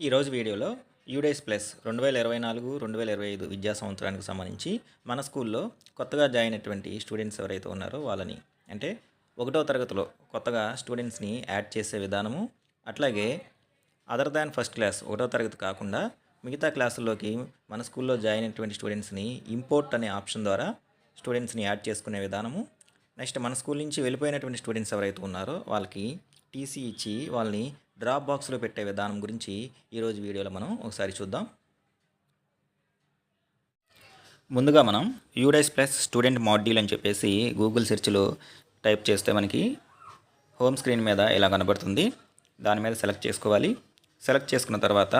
ఈరోజు వీడియోలో UDISE plus రెండు వేల ఇరవై నాలుగు రెండు వేల ఇరవై ఐదు విద్యా సంవత్సరానికి సంబంధించి మన స్కూల్లో కొత్తగా జాయిన్ అయినటువంటి స్టూడెంట్స్ ఎవరైతే ఉన్నారో వాళ్ళని అంటే ఒకటో తరగతిలో కొత్తగా స్టూడెంట్స్ని యాడ్ చేసే విధానము అట్లాగే అదర్ దాన్ ఫస్ట్ క్లాస్ ఒకటో తరగతి కాకుండా మిగతా క్లాసుల్లోకి మన స్కూల్లో జాయిన్ అయినటువంటి స్టూడెంట్స్ని ఇంపోర్ట్ అనే ఆప్షన్ ద్వారా స్టూడెంట్స్ని యాడ్ చేసుకునే విధానము. నెక్స్ట్ మన స్కూల్ నుంచి వెళ్ళిపోయినటువంటి స్టూడెంట్స్ ఎవరైతే ఉన్నారో వాళ్ళకి టీసీ ఇచ్చి వాళ్ళని డ్రాప్ బాక్స్లో పెట్టే విధానం గురించి ఈరోజు వీడియోలో మనం ఒకసారి చూద్దాం. ముందుగా మనం యూడైస్ ప్లస్ స్టూడెంట్ మాడ్యూల్ అని చెప్పేసి గూగుల్ సెర్చ్లో టైప్ చేస్తే మనకి హోమ్ స్క్రీన్ మీద ఇలా కనబడుతుంది. దాని మీద సెలెక్ట్ చేసుకోవాలి. సెలెక్ట్ చేసుకున్న తర్వాత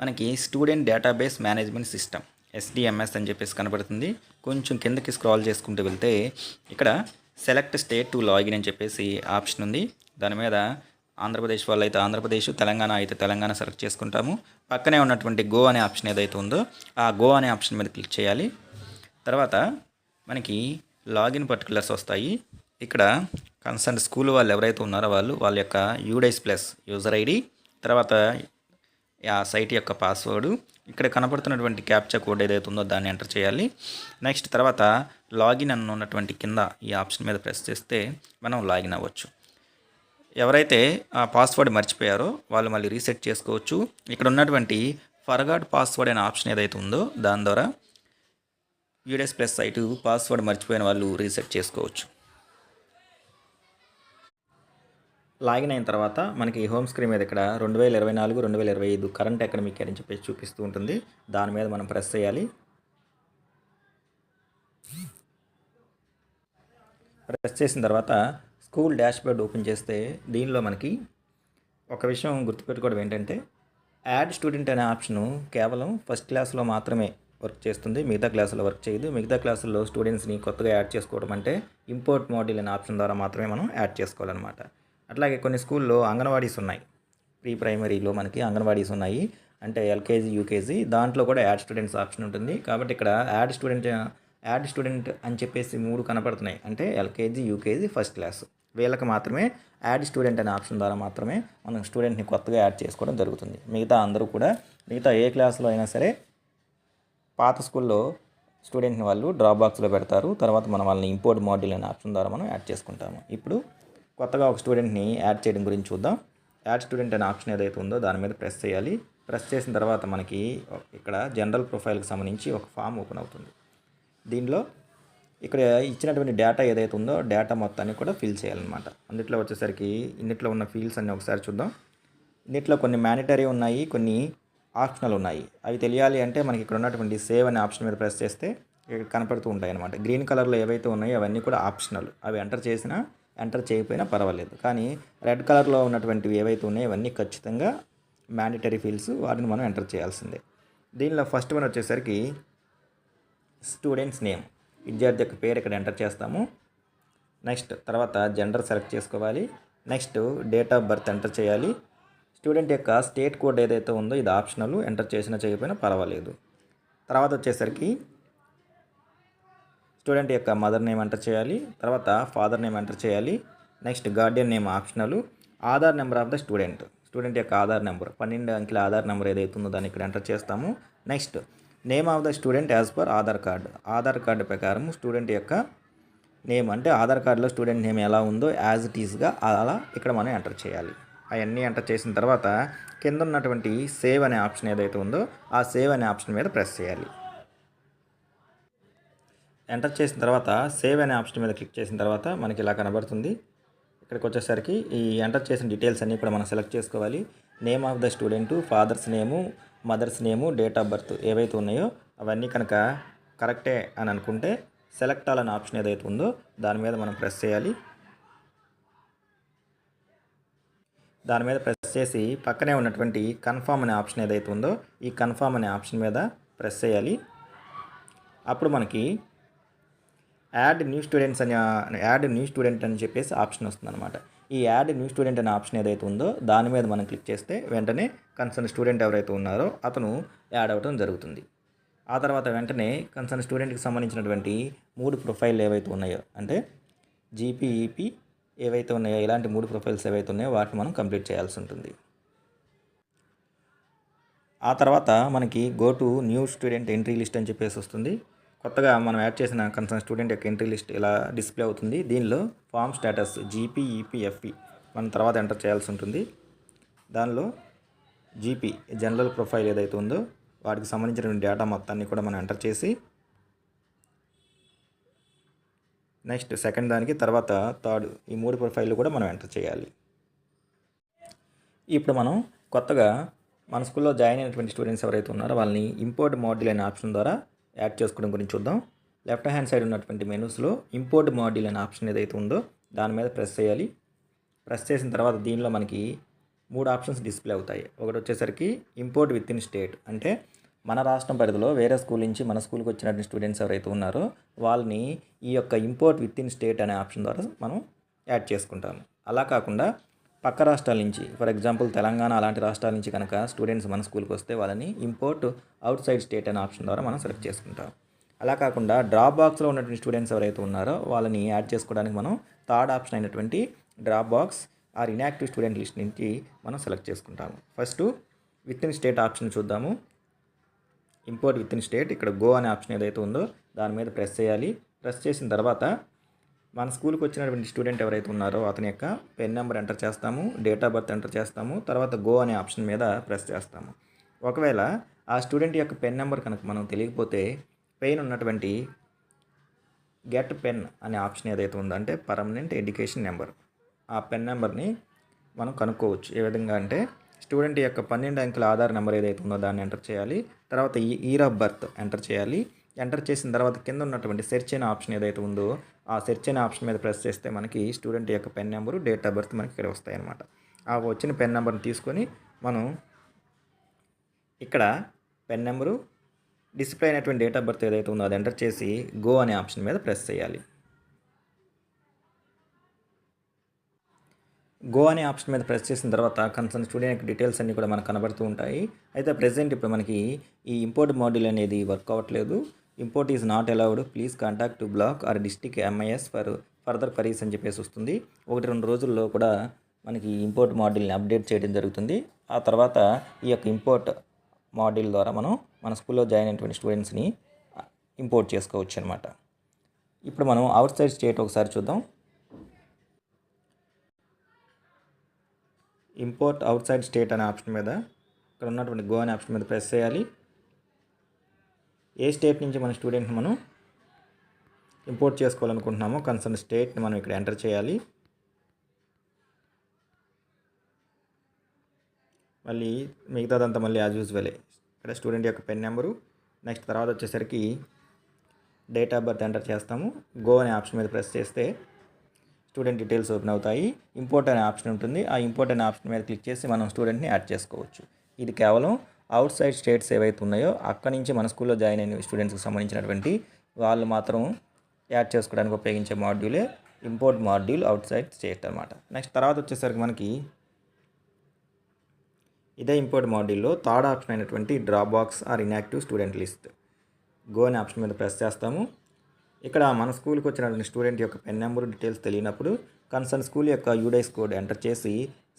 మనకి student database management system SDMS అని చెప్పేసి కనబడుతుంది. కొంచెం కిందకి స్క్రాల్ చేసుకుంటూ వెళ్తే ఇక్కడ సెలెక్ట్ స్టేట్ టు లాగిన్ అని చెప్పేసి ఆప్షన్ ఉంది. దాని మీద ఆంధ్రప్రదేశ్ వాళ్ళు అయితే ఆంధ్రప్రదేశ్ తెలంగాణ అయితే తెలంగాణ సెలెక్ట్ చేసుకుంటాము. పక్కనే ఉన్నటువంటి గో అనే ఆప్షన్ ఏదైతే ఉందో ఆ గో అనే ఆప్షన్ మీద క్లిక్ చేయాలి. తర్వాత మనకి లాగిన్ పర్టికులర్స్ వస్తాయి. ఇక్కడ కన్సర్న్ స్కూల్ వాళ్ళు ఎవరైతే ఉన్నారో వాళ్ళు వాళ్ళ యొక్క యూడైస్ ప్లస్ యూజర్ ఐడి తర్వాత ఆ సైట్ యొక్క పాస్వర్డ్ ఇక్కడ కనపడుతున్నటువంటి క్యాప్చా కోడ్ ఏదైతే ఉందో దాన్ని ఎంటర్ చేయాలి. నెక్స్ట్ తర్వాత లాగిన్ అని ఉన్నటువంటి కింద ఈ ఆప్షన్ మీద ప్రెస్ చేస్తే మనం లాగిన్ అవ్వచ్చు. ఎవరైతే ఆ పాస్వర్డ్ మర్చిపోయారో వాళ్ళు మళ్ళీ రీసెట్ చేసుకోవచ్చు. ఇక్కడ ఉన్నటువంటి ఫర్గాడ్ పాస్వర్డ్ అనే ఆప్షన్ ఏదైతే ఉందో దాని ద్వారా యూడెస్ ప్లస్ సైటు పాస్వర్డ్ మర్చిపోయిన వాళ్ళు రీసెట్ చేసుకోవచ్చు. లాగిన్ అయిన తర్వాత మనకి హోమ్ స్క్రీన్ మీద ఇక్కడ రెండు వేల ఇరవై నాలుగు రెండు వేల ఇరవై ఐదు కరెంట్ అకాడమిక్ అని చెప్పేసి చూపిస్తూ ఉంటుంది. దాని మీద మనం ప్రెస్ చేయాలి. ప్రెస్ చేసిన తర్వాత స్కూల్ డాష్ బోర్డ్ ఓపెన్ చేస్తే దీనిలో మనకి ఒక విషయం గుర్తుపెట్టుకోవడం ఏంటంటే యాడ్ స్టూడెంట్ అనే ఆప్షను కేవలం ఫస్ట్ క్లాస్లో మాత్రమే వర్క్ చేస్తుంది. మిగతా క్లాసులో వర్క్ చేయదు. మిగతా క్లాసుల్లో స్టూడెంట్స్ని కొత్తగా యాడ్ చేసుకోవడం అంటే ఇంపోర్ట్ మోడల్ అనే ఆప్షన్ ద్వారా మాత్రమే మనం యాడ్ చేసుకోవాలన్నమాట. అట్లాగే కొన్ని స్కూల్లో అంగన్వాడీస్ ఉన్నాయి. ప్రీ ప్రైమరీలో మనకి అంగన్వాడీస్ ఉన్నాయి. అంటే ఎల్కేజీ యూకేజీ దాంట్లో కూడా యాడ్ స్టూడెంట్స్ ఆప్షన్ ఉంటుంది. కాబట్టి ఇక్కడ యాడ్ స్టూడెంట్ యాడ్ స్టూడెంట్ అని చెప్పేసి మూడు కనపడుతున్నాయి. అంటే ఎల్కేజీ యూకేజీ ఫస్ట్ క్లాస్. వీళ్ళకి మాత్రమే యాడ్ స్టూడెంట్ అనే ఆప్షన్ ద్వారా మాత్రమే మనం స్టూడెంట్ని కొత్తగా యాడ్ చేసుకోవడం జరుగుతుంది. మిగతా అందరూ కూడా మిగతా ఏ క్లాస్లో అయినా సరే పాత స్కూల్లో స్టూడెంట్ని వాళ్ళు డ్రాప్ బాక్స్లో పెడతారు. తర్వాత మనం వాళ్ళని ఇంపోర్ట్ మాడ్యూల్ అనే ఆప్షన్ ద్వారా మనం యాడ్ చేసుకుంటాము. ఇప్పుడు కొత్తగా ఒక స్టూడెంట్ని యాడ్ చేయడం గురించి చూద్దాం. యాడ్ స్టూడెంట్ అనే ఆప్షన్ ఏదైతే ఉందో దాని మీద ప్రెస్ చేయాలి. ప్రెస్ చేసిన తర్వాత మనకి ఇక్కడ జనరల్ ప్రొఫైల్కి సంబంధించి ఒక ఫామ్ ఓపెన్ అవుతుంది. దీనిలో ఇక్కడ ఇచ్చినటువంటి డేటా ఏదైతే ఉందో డేటా మొత్తాన్ని కూడా ఫిల్ చేయాలన్నమాట. అందుట్లో వచ్చేసరికి ఇన్నిట్లో ఉన్న ఫీల్డ్స్ అన్నీ ఒకసారి చూద్దాం. ఇన్నిట్లో కొన్ని మ్యానిటరీ ఉన్నాయి కొన్ని ఆప్షనల్ ఉన్నాయి. అవి తెలియాలి అంటే మనకి ఇక్కడ ఉన్నటువంటి సేవ్ అనే ఆప్షన్ మీద ప్రెస్ చేస్తే ఇక్కడ కనపడుతూ ఉంటాయి అనమాట గ్రీన్ కలర్లో ఏవైతే ఉన్నాయో అవన్నీ కూడా ఆప్షనల్ అవి ఎంటర్ చేసినా ఎంటర్ చేయకపోయినా పర్వాలేదు. కానీ రెడ్ కలర్లో ఉన్నటువంటివి ఏవైతే ఉన్నాయో అవన్నీ ఖచ్చితంగా మ్యాండటరీ ఫీల్డ్స్ వాటిని మనం ఎంటర్ చేయాల్సిందే. దీనిలో ఫస్ట్ వన్ వచ్చేసరికి స్టూడెంట్స్ నేమ్ విద్యార్థి యొక్క పేరు ఇక్కడ ఎంటర్ చేస్తాము. నెక్స్ట్ తర్వాత జెండర్ సెలెక్ట్ చేసుకోవాలి. Next date of birth enter చేయాలి. స్టూడెంట్ యొక్క స్టేట్ కోడ్ ఏదైతే ఉందో ఇది ఆప్షనల్ ఎంటర్ చేసినా చేయకపోయినా పర్వాలేదు. తర్వాత వచ్చేసరికి స్టూడెంట్ యొక్క మదర్ నేమ్ ఎంటర్ చేయాలి. తర్వాత ఫాదర్ నేమ్ ఎంటర్ చేయాలి. Next guardian name optional Aadhaar number of the student student యొక్క ఆధార్ నెంబర్ పన్నెండు అంకెల ఆధార్ నెంబర్ ఏదైతే ఉందో దాన్ని ఇక్కడ ఎంటర్ చేస్తాము. Next name of the student as per Aadhaar card Aadhaar card ప్రకారం స్టూడెంట్ యొక్క నేమ్ అంటే ఆధార్ కార్డులో స్టూడెంట్ నేమ్ ఎలా ఉందో యాజ్ ఇట్ ఈస్గా అలా ఇక్కడ మనం ఎంటర్ చేయాలి. అవన్నీ ఎంటర్ చేసిన తర్వాత కింద ఉన్నటువంటి సేవ్ అనే ఆప్షన్ ఏదైతే ఉందో ఆ సేవ్ అనే ఆప్షన్ మీద ప్రెస్ చేయాలి. ఎంటర్ చేసిన తర్వాత సేవ్ అనే ఆప్షన్ మీద క్లిక్ చేసిన తర్వాత మనకి ఇలా కనబడుతుంది. ఇక్కడికి వచ్చేసరికి ఈ ఎంటర్ చేసిన డీటెయిల్స్ అన్నీ కూడా మనం సెలెక్ట్ చేసుకోవాలి. Name of the student father's name mother's name date of birth ఏవైతే ఉన్నాయో అవన్నీ కనుక కరెక్టే అని అనుకుంటే సెలెక్ట్ ఆల్ అనే ఆప్షన్ ఏదైతే ఉందో దాని మీద మనం ప్రెస్ చేయాలి. దాని మీద ప్రెస్ చేసి పక్కనే ఉన్నటువంటి కన్ఫామ్ అనే ఆప్షన్ ఏదైతే ఉందో ఈ కన్ఫామ్ అనే ఆప్షన్ మీద ప్రెస్ చేయాలి. అప్పుడు మనకి యాడ్ న్యూ స్టూడెంట్స్ అని యాడ్ న్యూ స్టూడెంట్ అని చెప్పేసి ఆప్షన్ వస్తుంది అనమాట ఈ యాడ్ న్యూ స్టూడెంట్ అనే ఆప్షన్ ఏదైతే ఉందో దాని మీద మనం క్లిక్ చేస్తే వెంటనే కన్సర్న్ స్టూడెంట్ ఎవరైతే ఉన్నారో అతను యాడ్ అవ్వడం జరుగుతుంది. ఆ తర్వాత వెంటనే కన్సర్న్ స్టూడెంట్కి సంబంధించినటువంటి మూడు ప్రొఫైల్ ఏవైతే ఉన్నాయో అంటే జీపీఈపీ ఏవైతే ఉన్నాయో ఇలాంటి మూడు ప్రొఫైల్స్ ఏవైతే ఉన్నాయో వాటిని మనం కంప్లీట్ చేయాల్సి ఉంటుంది. ఆ తర్వాత మనకి go to new student entry list అని చెప్పేసి వస్తుంది. కొత్తగా మనం యాడ్ చేసిన కన్సర్న్ స్టూడెంట్ యొక్క ఎంట్రీ లిస్ట్ ఇలా డిస్ప్లే అవుతుంది. దీనిలో ఫామ్ స్టేటస్ జీపీ ఈపీఎఫ్ఈ మనం తర్వాత ఎంటర్ చేయాల్సి ఉంటుంది. దానిలో జీపీ జనరల్ ప్రొఫైల్ ఏదైతే ఉందో వాటికి సంబంధించిన డేటా మొత్తాన్ని కూడా మనం ఎంటర్ చేసి నెక్స్ట్ సెకండ్ దానికి తర్వాత థర్డ్ ఈ మూడు ప్రొఫైల్ కూడా మనం ఎంటర్ చేయాలి. ఇప్పుడు మనం కొత్తగా మన స్కూల్లో జాయిన్ అయినటువంటి స్టూడెంట్స్ ఎవరైతే ఉన్నారో వాళ్ళని ఇంపోర్ట్ మోడ్యుల్ అనే ఆప్షన్ ద్వారా యాడ్ చేసుకోవడం గురించి చూద్దాం. లెఫ్ట్ హ్యాండ్ సైడ్ ఉన్నటువంటి మెనూస్లో ఇంపోర్ట్ మాడ్యూల్ అనే ఆప్షన్ ఏదైతే ఉందో దాని మీద ప్రెస్ చేయాలి. ప్రెస్ చేసిన తర్వాత దీనిలో మనకి మూడు ఆప్షన్స్ డిస్ప్లే అవుతాయి. ఒకటి వచ్చేసరికి ఇంపోర్ట్ విత్ ఇన్ స్టేట్ అంటే మన రాష్ట్రం పరిధిలో వేరే స్కూల్ నుంచి మన స్కూల్కి వచ్చినటువంటి స్టూడెంట్స్ ఎవరైతే ఉన్నారో వాళ్ళని ఈ యొక్క ఇంపోర్ట్ విత్ ఇన్ స్టేట్ అనే ఆప్షన్ ద్వారా మనం యాడ్ చేసుకుంటాము. అలా కాకుండా పక్క రాష్ట్రాల నుంచి ఫర్ ఎగ్జాంపుల్ తెలంగాణ అలాంటి రాష్ట్రాల నుంచి కనుక స్టూడెంట్స్ మన స్కూల్కి వస్తే వాళ్ళని ఇంపోర్ట్ అవుట్ సైడ్ స్టేట్ అనే ఆప్షన్ ద్వారా మనం సెలెక్ట్ చేసుకుంటాం. అలా కాకుండా డ్రాప్ బాక్స్లో ఉన్నటువంటి స్టూడెంట్స్ ఎవరైతే ఉన్నారో వాళ్ళని యాడ్ చేసుకోవడానికి మనం థర్డ్ ఆప్షన్ అయినటువంటి drop box or inactive student list నుంచి మనం సెలెక్ట్ చేసుకుంటాము. First within state option చూద్దాము. ఇంపోర్ట్ విత్ ఇన్ స్టేట్ ఇక్కడ గో అనే ఆప్షన్ ఏదైతే ఉందో దాని మీద ప్రెస్ చేయాలి. ప్రెస్ చేసిన తర్వాత మన స్కూల్కి వచ్చినటువంటి స్టూడెంట్ ఎవరైతే ఉన్నారో అతని యొక్క పెన్ నెంబర్ ఎంటర్ చేస్తాము డేట్ ఆఫ్ బర్త్ ఎంటర్ చేస్తాము తర్వాత గో అనే ఆప్షన్ మీద ప్రెస్ చేస్తాము. ఒకవేళ ఆ స్టూడెంట్ యొక్క పెన్ నెంబర్ కనుక మనం తెలియకపోతే పెయిన్ ఉన్నటువంటి గెట్ పెన్ అనే ఆప్షన్ ఏదైతే ఉందో అంటే పర్మనెంట్ ఎడ్యుకేషన్ నెంబర్ ఆ పెన్ నెంబర్ని మనం కనుక్కోవచ్చు. ఏ విధంగా అంటే స్టూడెంట్ యొక్క పన్నెండు అంకెల ఆధార్ నెంబర్ ఏదైతే ఉందో దాన్ని ఎంటర్ చేయాలి తర్వాత ఈ ఇయర్ ఆఫ్ బర్త్ ఎంటర్ చేయాలి ఎంటర్ చేసిన తర్వాత కింద ఉన్నటువంటి సెర్చ్ అయిన ఆప్షన్ ఏదైతే ఉందో ఆ సెర్చ్ అయిన ఆప్షన్ మీద ప్రెస్ చేస్తే మనకి స్టూడెంట్ యొక్క PEN number date of birth మనకి ఇక్కడ వస్తాయన్నమాట. ఆ వచ్చిన పెన్ నెంబర్ని తీసుకొని మనం ఇక్కడ పెన్ నెంబరు డిస్ప్లే అయినటువంటి డేట్ ఆఫ్ బర్త్ ఏదైతే ఉందో అది ఎంటర్ చేసి గో అనే ఆప్షన్ మీద ప్రెస్ చేయాలి. గో అనే ఆప్షన్ మీద ప్రెస్ చేసిన తర్వాత కన్సర్న్ స్టూడెంట్ యొక్క డీటెయిల్స్ అన్నీ కూడా మనకు కనబడుతూ ఉంటాయి. అయితే ప్రజెంట్ ఇప్పుడు మనకి ఈ ఇంపోర్ట్ మాడ్యూల్ అనేది వర్క్ అవ్వట్లేదు. Import is not allowed. Please contact to block or district MIS for further queries అని చెప్పేసి వస్తుంది. ఒకటి రెండు రోజుల్లో కూడా మనకి ఇంపోర్ట్ మాడ్యూల్ని అప్డేట్ చేయడం జరుగుతుంది. ఆ తర్వాత ఈ యొక్క ఇంపోర్ట్ మాడ్యూల్ ద్వారా మనం మన స్కూల్లో జాయిన్ అయినటువంటి స్టూడెంట్స్ని ఇంపోర్ట్ చేసుకోవచ్చు అనమాట ఇప్పుడు మనం అవుట్ సైడ్ స్టేట్ ఒకసారి చూద్దాం. ఇంపోర్ట్ అవుట్ సైడ్ స్టేట్ అనే ఆప్షన్ మీద ఇక్కడ ఉన్నటువంటి గో అనే ఆప్షన్ మీద ప్రెస్ చేయాలి. ఏ స్టేట్ నుంచి మన స్టూడెంట్ని మనం ఇంపోర్ట్ చేసుకోవాలనుకుంటున్నామో కన్సర్న్ స్టేట్ని మనం ఇక్కడ ఎంటర్ చేయాలి. మళ్ళీ మిగతాదంతా మళ్ళీ యాజ్ యూజువలే ఇక్కడ స్టూడెంట్ యొక్క పెన్ నెంబరు నెక్స్ట్ తర్వాత వచ్చేసరికి డేట్ ఆఫ్ బర్త్ ఎంటర్ చేస్తాము. గో అనే ఆప్షన్ మీద ప్రెస్ చేస్తే స్టూడెంట్ డీటెయిల్స్ ఓపెన్ అవుతాయి. ఇంపోర్ట్ అనే ఆప్షన్ ఉంటుంది. ఆ ఇంపోర్ట్ అనే ఆప్షన్ మీద క్లిక్ చేసి మనం స్టూడెంట్ని యాడ్ చేసుకోవచ్చు. ఇది కేవలం అవుట్ సైడ్ స్టేట్స్ ఏవైతే ఉన్నాయో అక్కడి నుంచి మన స్కూల్లో జాయిన్ అయిన స్టూడెంట్స్కి సంబంధించినటువంటి వాళ్ళు మాత్రం యాడ్ చేసుకోవడానికి ఉపయోగించే మాడ్యూలే import module outside state అనమాట నెక్స్ట్ తర్వాత వచ్చేసరికి మనకి ఇదే ఇంపోర్ట్ మాడ్యూల్లో థర్డ్ ఆప్షన్ అయినటువంటి drop box or inactive student list go అనే ఆప్షన్ మీద ప్రెస్ చేస్తాము. ఇక్కడ మన స్కూల్కి వచ్చినటువంటి స్టూడెంట్ యొక్క పెన్ నెంబర్ డీటెయిల్స్ తెలియనప్పుడు కన్సర్న్ స్కూల్ యొక్క యూడైస్ కోడ్ ఎంటర్ చేసి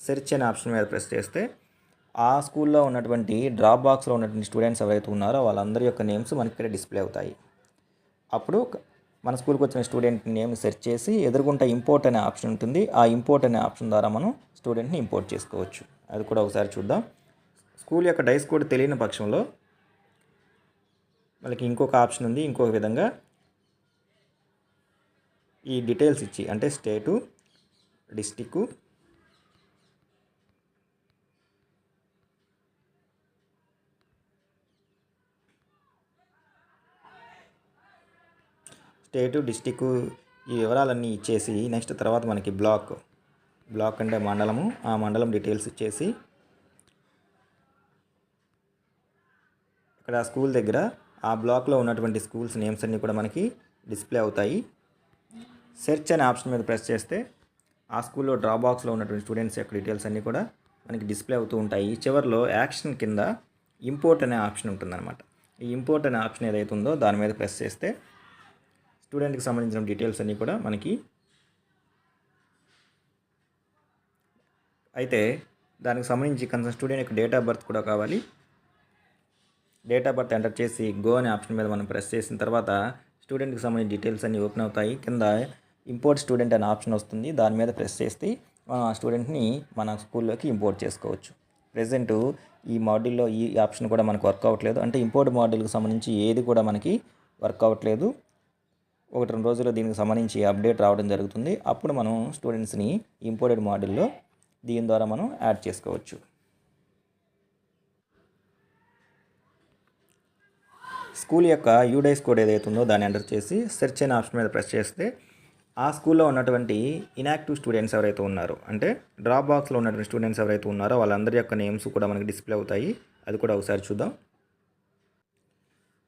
సెర్చ్ అనే ఆప్షన్ మీద ప్రెస్ చేస్తే ఆ స్కూల్లో ఉన్నటువంటి డ్రాప్ బాక్స్లో ఉన్నటువంటి స్టూడెంట్స్ ఎవరైతే ఉన్నారో వాళ్ళందరి యొక్క నేమ్స్ మనకి ఇక్కడ డిస్ప్లే అవుతాయి. అప్పుడు మన స్కూల్కి వచ్చిన స్టూడెంట్ నేమ్ సెర్చ్ చేసి ఎదుర్కొంటే ఇంపోర్ట్ అనే ఆప్షన్ ఉంటుంది. ఆ ఇంపోర్ట్ అనే ఆప్షన్ ద్వారా మనం స్టూడెంట్ని ఇంపోర్ట్ చేసుకోవచ్చు. అది కూడా ఒకసారి చూద్దాం. స్కూల్ యొక్క డైస్ కోడ్ తెలియని పక్షంలో మనకి ఇంకొక ఆప్షన్ ఉంది. ఇంకొక విధంగా ఈ డీటెయిల్స్ ఇచ్చి అంటే స్టేటు డిస్టిక్కు స్టేటు డిస్టిక్ ఈ వివరాలన్నీ ఇచ్చేసి నెక్స్ట్ తర్వాత మనకి బ్లాక్ బ్లాక్ అంటే మండలము ఆ మండలం డీటెయిల్స్ ఇచ్చేసి ఇక్కడ స్కూల్ దగ్గర ఆ బ్లాక్లో ఉన్నటువంటి స్కూల్స్ నేమ్స్ అన్నీ కూడా మనకి డిస్ప్లే అవుతాయి. సెర్చ్ అనే ఆప్షన్ మీద ప్రెస్ చేస్తే ఆ స్కూల్లో డ్రాప్ బాక్స్లో ఉన్నటువంటి స్టూడెంట్స్ యొక్క డీటెయిల్స్ అన్నీ కూడా మనకి డిస్ప్లే అవుతూ ఉంటాయి. చివరిలో యాక్షన్ కింద ఇంపోర్ట్ అనే ఆప్షన్ ఉంటుందన్నమాట. ఈ ఇంపోర్ట్ అనే ఆప్షన్ ఏదైతే ఉందో దాని మీద ప్రెస్ చేస్తే స్టూడెంట్కి సంబంధించిన డీటెయిల్స్ అన్నీ కూడా మనకి అయితే దానికి సంబంధించి కనీసం స్టూడెంట్ యొక్క డేట్ ఆఫ్ బర్త్ కూడా కావాలి. డేట్ ఆఫ్ బర్త్ ఎంటర్ చేసి గో అనే ఆప్షన్ మీద మనం ప్రెస్ చేసిన తర్వాత స్టూడెంట్కి సంబంధించిన డీటెయిల్స్ అన్నీ ఓపెన్ అవుతాయి. కింద ఇంపోర్ట్ స్టూడెంట్ అనే ఆప్షన్ వస్తుంది. దాని మీద ప్రెస్ చేస్తే మనం ఆ స్టూడెంట్ని మన స్కూల్లోకి ఇంపోర్ట్ చేసుకోవచ్చు. ప్రజెంట్ ఈ మాడ్యూల్లో ఈ ఆప్షన్ కూడా మనకు వర్క్ అవ్వట్లేదు. అంటే ఇంపోర్ట్ మాడ్యూల్కి సంబంధించి ఏది కూడా మనకి వర్క్ అవ్వట్లేదు. ఒకటి రెండు రోజుల్లో దీనికి సంబంధించి అప్డేట్ రావడం జరుగుతుంది. అప్పుడు మనం స్టూడెంట్స్ని ఇంపోర్టెడ్ మాడ్యూల్లో దీని ద్వారా మనం యాడ్ చేసుకోవచ్చు. స్కూల్ యొక్క యూడైస్ కోడ్ ఏదైతుందో దాన్ని ఎంటర్ చేసి సెర్చ్ అనే ఆప్షన్ మీద ప్రెస్ చేస్తే ఆ స్కూల్లో ఉన్నటువంటి ఇనాక్టివ్ స్టూడెంట్స్ ఎవరైతే ఉన్నారో అంటే డ్రాప్ బాక్స్లో ఉన్నటువంటి స్టూడెంట్స్ ఎవరైతే ఉన్నారో వాళ్ళందరి యొక్క నేమ్స్ కూడా మనకి డిస్ప్లే అవుతాయి. అది కూడా ఒకసారి చూద్దాం.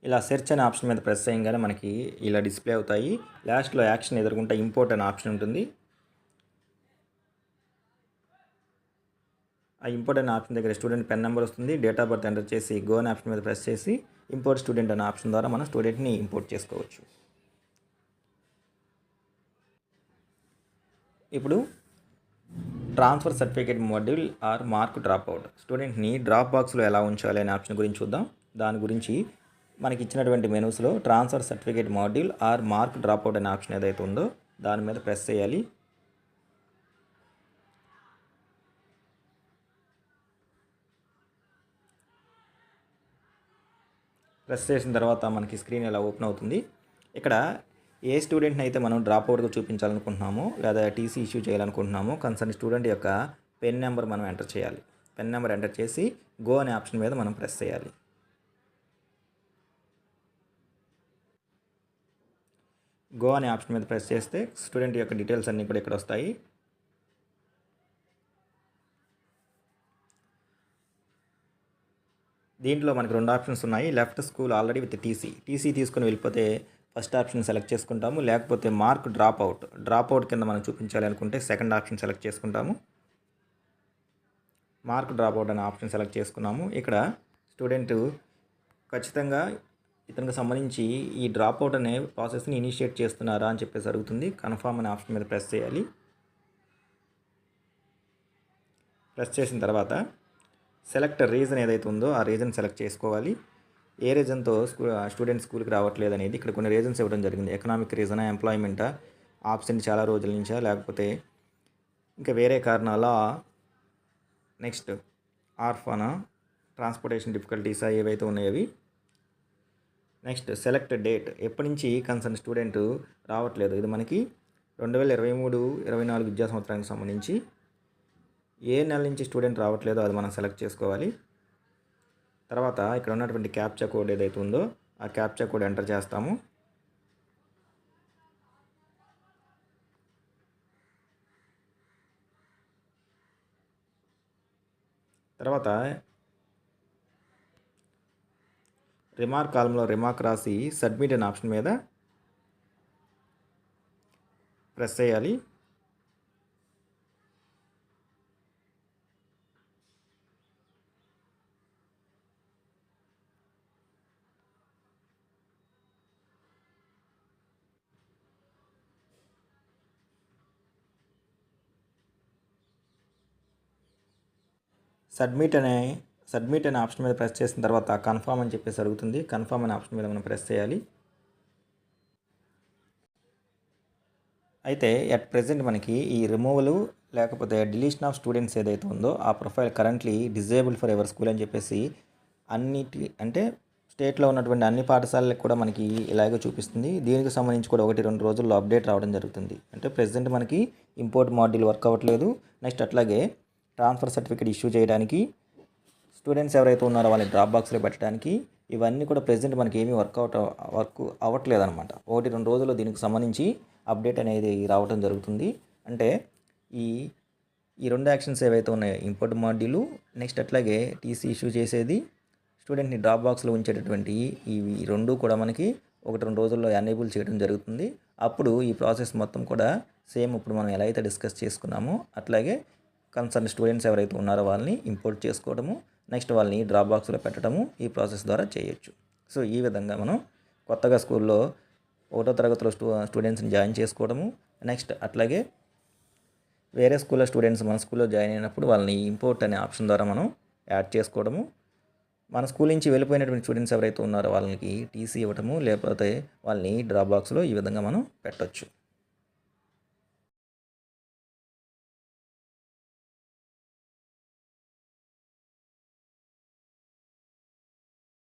ఇలా సెర్చ్ అనే ఆప్షన్ మీద ప్రెస్ చేయగానే మనకి ఇలా డిస్ప్లే అవుతాయి. లాస్ట్లో యాక్షన్ ఎదుర్కొంటే ఇంపోర్ట్ అనే ఆప్షన్ ఉంటుంది. ఆ ఇంపోర్ట్ అనే ఆప్షన్ దగ్గర స్టూడెంట్ పెన్ నెంబర్ వస్తుంది. డేట్ ఆఫ్ బర్త్ ఎంటర్ చేసి గో అనే ఆప్షన్ మీద ప్రెస్ చేసి ఇంపోర్ట్ స్టూడెంట్ అనే ఆప్షన్ ద్వారా మనం స్టూడెంట్ని ఇంపోర్ట్ చేసుకోవచ్చు. ఇప్పుడు transfer certificate module or mark drop out స్టూడెంట్ని డ్రాప్ బాక్స్లో ఎలా ఉంచాలి అనే ఆప్షన్ గురించి చూద్దాం. దాని గురించి మనకి ఇచ్చినటువంటి మెనూస్లో transfer certificate module or mark drop out అనే ఆప్షన్ ఏదైతే ఉందో దాని మీద ప్రెస్ చేయాలి. ప్రెస్ చేసిన తర్వాత మనకి స్క్రీన్ ఇలా ఓపెన్ అవుతుంది? ఇక్కడ ఏ స్టూడెంట్ని అయితే మనం డ్రాప్ అవుట్గా చూపించాలనుకుంటున్నామో లేదా టీసీ ఇష్యూ చేయాలనుకుంటున్నామో కన్సర్న్ స్టూడెంట్ యొక్క పెన్ నెంబర్ మనం ఎంటర్ చేయాలి. పెన్ నెంబర్ ఎంటర్ చేసి గో అనే ఆప్షన్ మీద మనం ప్రెస్ చేయాలి. గో అనే ఆప్షన్ మీద ప్రెస్ చేస్తే స్టూడెంట్ యొక్క డీటెయిల్స్ అన్నీ కూడా ఇక్కడ వస్తాయి. దీంట్లో మనకి రెండు ఆప్షన్స్ ఉన్నాయి. Left school already with TC TC తీసుకొని వెళ్ళిపోతే ఫస్ట్ ఆప్షన్ సెలెక్ట్ చేసుకుంటాము. లేకపోతే mark drop out. Drop out కింద మనం చూపించాలి అనుకుంటే సెకండ్ ఆప్షన్ సెలెక్ట్ చేసుకుంటాము. మార్క్ డ్రాప్ అవుట్ అనే ఆప్షన్ సెలెక్ట్ చేసుకున్నాము. ఇక్కడ స్టూడెంట్ ఖచ్చితంగా ఇతనికి సంబంధించి ఈ డ్రాప్ అవుట్ అనే ప్రాసెస్ని ఇనిషియేట్ చేస్తున్నారా అని చెప్పేసి అడుగుతుంది. కన్ఫామ్ అనే ఆప్షన్ మీద ప్రెస్ చేయాలి. ప్రెస్ చేసిన తర్వాత సెలెక్ట్ రీజన్ ఏదైతే ఉందో ఆ రీజన్ సెలెక్ట్ చేసుకోవాలి. ఏ రీజన్తో స్కూ స్టూడెంట్ స్కూల్కి రావట్లేదు అనేది ఇక్కడ కొన్ని రీజన్స్ ఇవ్వడం జరిగింది. ఎకనామిక్ రీజనా ఎంప్లాయ్మెంటా? ఆబ్సెంట్ చాలా రోజుల నుంచా? లేకపోతే ఇంకా వేరే కారణాలా? నెక్స్ట్ ఆర్ఫానా? ట్రాన్స్పోర్టేషన్ డిఫికల్టీసా ఏవైతే ఉన్నాయవి నెక్స్ట్ సెలెక్ట్ డేట్. ఎప్పటి నుంచి కన్సర్న్ స్టూడెంట్ రావట్లేదు? ఇది మనకి రెండు వేల ఇరవై మూడు ఇరవై నాలుగు విద్యా సంవత్సరానికి సంబంధించి ఏ నెల నుంచి స్టూడెంట్ రావట్లేదో అది మనం సెలెక్ట్ చేసుకోవాలి. తర్వాత ఇక్కడ ఉన్నటువంటి క్యాప్చా కోడ్ ఏదైతే ఉందో ఆ క్యాప్చా కోడ్ ఎంటర్ చేస్తాము. తర్వాత రిమార్క్ కాలంలో రిమార్క్ రాసి సబ్మిట్ అనే ఆప్షన్ మీద ప్రెస్ చేయాలి. సబ్మిట్ అనే సబ్మిట్ అనే ఆప్షన్ మీద ప్రెస్ చేసిన తర్వాత కన్ఫామ్ అని చెప్పేసి అడుగుతుంది. కన్ఫామ్ అనే ఆప్షన్ మీద మనం ప్రెస్ చేయాలి. అయితే అట్ ప్రెసెంట్ మనకి ఈ రిమూవల్ లేకపోతే డిలీషన్ ఆఫ్ స్టూడెంట్స్ ఏదైతే ఉందో ఆ profile currently disable for ever school అని చెప్పేసి అన్నిటి అంటే స్టేట్లో ఉన్నటువంటి అన్ని పాఠశాలలకు కూడా మనకి ఇలాగే చూపిస్తుంది. దీనికి సంబంధించి కూడా ఒకటి రెండు రోజుల్లో అప్డేట్ రావడం జరుగుతుంది. అంటే ప్రెసెంట్ మనకి ఇంపోర్ట్ మాడ్యూల్ వర్క్ అవ్వట్లేదు. నెక్స్ట్ అట్లాగే ట్రాన్స్ఫర్ సర్టిఫికేట్ ఇష్యూ చేయడానికి స్టూడెంట్స్ ఎవరైతే ఉన్నారో వాళ్ళని డ్రాప్ బాక్స్లో పెట్టడానికి ఇవన్నీ కూడా ప్రెసెంట్ మనకి ఏమీ వర్కౌట్ వర్క్ అవ్వట్లేదు అనమాట ఒకటి రెండు రోజుల్లో దీనికి సంబంధించి అప్డేట్ అనేది రావడం జరుగుతుంది. అంటే ఈ ఈ రెండు యాక్షన్స్ ఏవైతే ఉన్నాయో ఇంపోర్ట్ మాడ్యూలు నెక్స్ట్ అట్లాగే టీసీ ఇష్యూ చేసేది స్టూడెంట్ని డ్రాప్ బాక్స్లో ఉంచేటటువంటి ఇవి రెండు కూడా మనకి ఒకటి రెండు రోజుల్లో ఎనేబుల్ చేయడం జరుగుతుంది. అప్పుడు ఈ ప్రాసెస్ మొత్తం కూడా సేమ్ ఇప్పుడు మనం ఎలా అయితే డిస్కస్ చేసుకున్నామో అట్లాగే కన్సర్న్ స్టూడెంట్స్ ఎవరైతే ఉన్నారో వాళ్ళని ఇంపోర్ట్ చేసుకోవడము నెక్స్ట్ వాళ్ళని డ్రాప్ బాక్స్లో పెట్టడము ఈ ప్రాసెస్ ద్వారా చేయొచ్చు. సో ఈ విధంగా మనం కొత్తగా స్కూల్లో ఒకటో తరగతిలో స్టూ స్టూడెంట్స్ని జాయిన్ చేసుకోవడము నెక్స్ట్ అట్లాగే వేరే స్కూల్లో స్టూడెంట్స్ మన స్కూల్లో జాయిన్ అయినప్పుడు వాళ్ళని ఇంపోర్ట్ అనే ఆప్షన్ ద్వారా మనం యాడ్ చేసుకోవడము. మన స్కూల్ నుంచి వెళ్ళిపోయినటువంటి స్టూడెంట్స్ ఎవరైతే ఉన్నారో వాళ్ళకి టీసీ ఇవ్వటము లేకపోతే వాళ్ళని డ్రాప్ బాక్స్లో ఈ విధంగా మనం పెట్టొచ్చు.